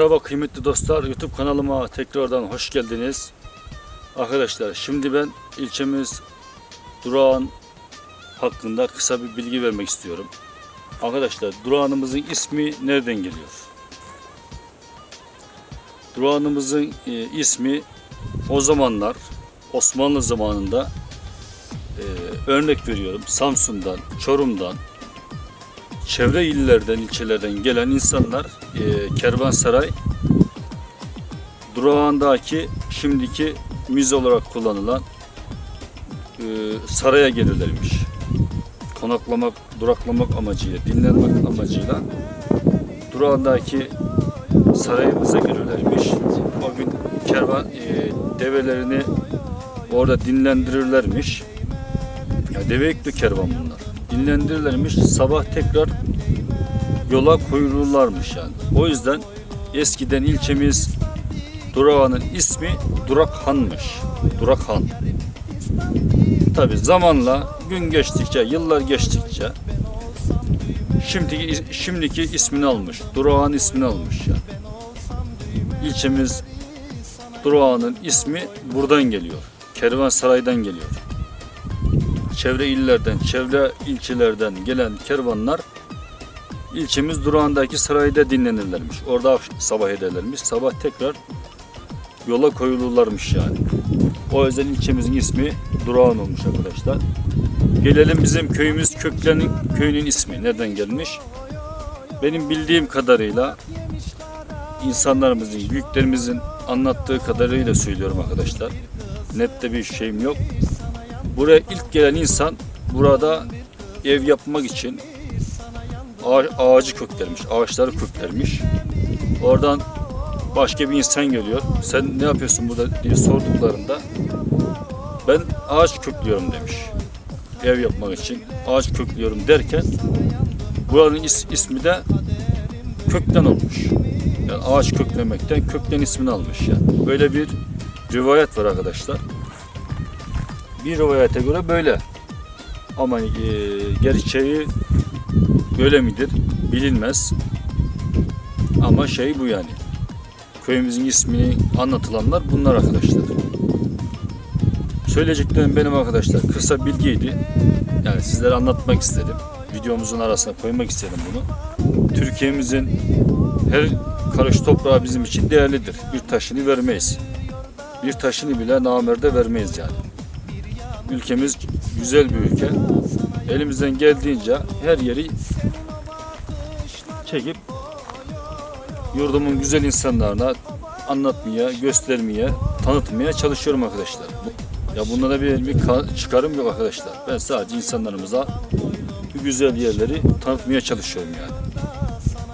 Merhaba kıymetli dostlar, YouTube kanalıma tekrardan hoş geldiniz. Arkadaşlar şimdi ben ilçemiz Durağan hakkında kısa bir bilgi vermek istiyorum. Arkadaşlar Durağan'ımızın ismi nereden geliyor? Durağan'ımızın e, ismi o zamanlar Osmanlı zamanında e, örnek veriyorum Samsun'dan, Çorum'dan, çevre illerden, ilçelerden gelen insanlar e, Kervansaray durağındaki şimdiki müze olarak kullanılan e, saraya gelirlermiş. Konaklamak, duraklamak amacıyla, dinlenmek amacıyla durağındaki sarayımıza gelirlermiş. O gün kervan e, develerini orada dinlendirirlermiş. Ya deve yüklü kervan bunlar. Dinlendirirlermiş. Sabah tekrar yola koyulurlarmış yani. O yüzden eskiden ilçemiz Durakhan'ın ismi Durakhan'mış. Durakhan. Tabi zamanla gün geçtikçe, yıllar geçtikçe şimdiki şimdiki ismini almış. Durakhan ismini almış yani. İlçemiz Durakhan'ın ismi buradan geliyor. Kervansaray'dan geliyor çevre illerden, çevre ilçelerden gelen kervanlar ilçemiz durağındaki sarayda dinlenirlermiş. Orada sabah ederlermiş. Sabah tekrar yola koyulurlarmış yani. O yüzden ilçemizin ismi Durağan olmuş arkadaşlar. Gelelim bizim köyümüz Köklen'in köyünün ismi. Nereden gelmiş? Benim bildiğim kadarıyla insanlarımızın, büyüklerimizin anlattığı kadarıyla söylüyorum arkadaşlar. Nette bir şeyim yok. Buraya ilk gelen insan burada ev yapmak için ağa- ağacı köklermiş, ağaçları köklermiş. Oradan başka bir insan geliyor. Sen ne yapıyorsun burada diye sorduklarında ben ağaç köklüyorum demiş. Ev yapmak için ağaç köklüyorum derken buranın is- ismi de kökten olmuş. Yani ağaç köklemekten kökten ismini almış yani. Böyle bir rivayet var arkadaşlar. Bir rivayete göre böyle. Ama e, gerçeği böyle midir bilinmez. Ama şey bu yani. Köyümüzün ismini anlatılanlar bunlar arkadaşlar. Söyleyeceklerim benim arkadaşlar kısa bilgiydi. Yani sizlere anlatmak istedim. Videomuzun arasına koymak istedim bunu. Türkiye'mizin her karış toprağı bizim için değerlidir. Bir taşını vermeyiz. Bir taşını bile namerde vermeyiz yani. Ülkemiz güzel bir ülke. Elimizden geldiğince her yeri çekip yurdumun güzel insanlarına anlatmaya, göstermeye, tanıtmaya çalışıyorum arkadaşlar. Ya bunlara bir, bir ka- çıkarım yok arkadaşlar. Ben sadece insanlarımıza bu güzel yerleri tanıtmaya çalışıyorum yani.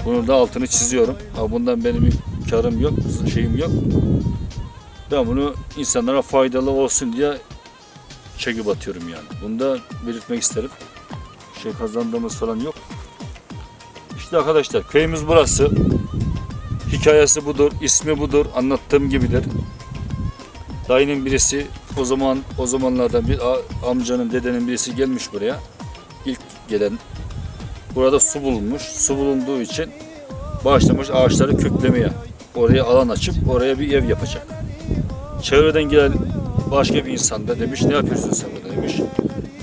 Bunun da altını çiziyorum. Ha bundan benim bir karım yok, şeyim yok. Ben bunu insanlara faydalı olsun diye çekip atıyorum yani. Bunu da belirtmek isterim. Şey kazandığımız falan yok. İşte arkadaşlar köyümüz burası. Hikayesi budur, ismi budur, anlattığım gibidir. Dayının birisi o zaman o zamanlardan bir amcanın, dedenin birisi gelmiş buraya. İlk gelen burada su bulunmuş. Su bulunduğu için başlamış ağaçları köklemeye. Oraya alan açıp oraya bir ev yapacak. Çevreden gelen başka bir insan da demiş ne yapıyorsun sen burada demiş.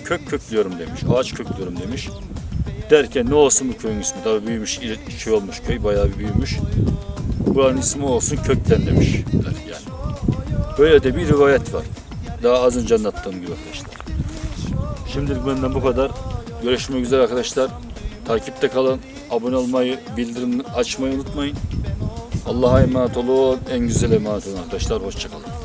Kök köklüyorum demiş. Ağaç köklüyorum demiş. Derken ne olsun bu köyün ismi? Tabii büyümüş, şey olmuş köy bayağı bir büyümüş. Buranın ismi olsun kökten demiş. Yani. Böyle de bir rivayet var. Daha az önce anlattığım gibi arkadaşlar. Şimdilik benden bu kadar. Görüşmek üzere arkadaşlar. Takipte kalın. Abone olmayı, bildirim açmayı unutmayın. Allah'a emanet olun. En güzel emanet olun arkadaşlar. Hoşçakalın.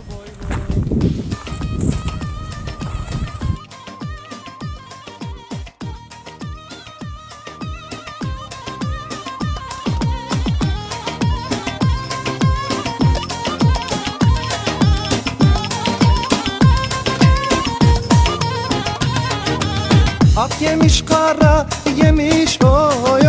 Ak yemiş kara yemiş oy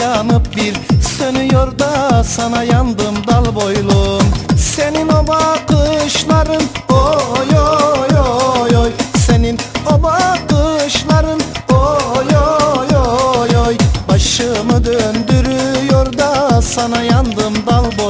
yanıp bir sönüyor da sana yandım dal boylum. Senin o bakışların oy oy oy oy. Senin o bakışların oy oy oy oy. Başımı döndürüyor da sana yandım dal boylum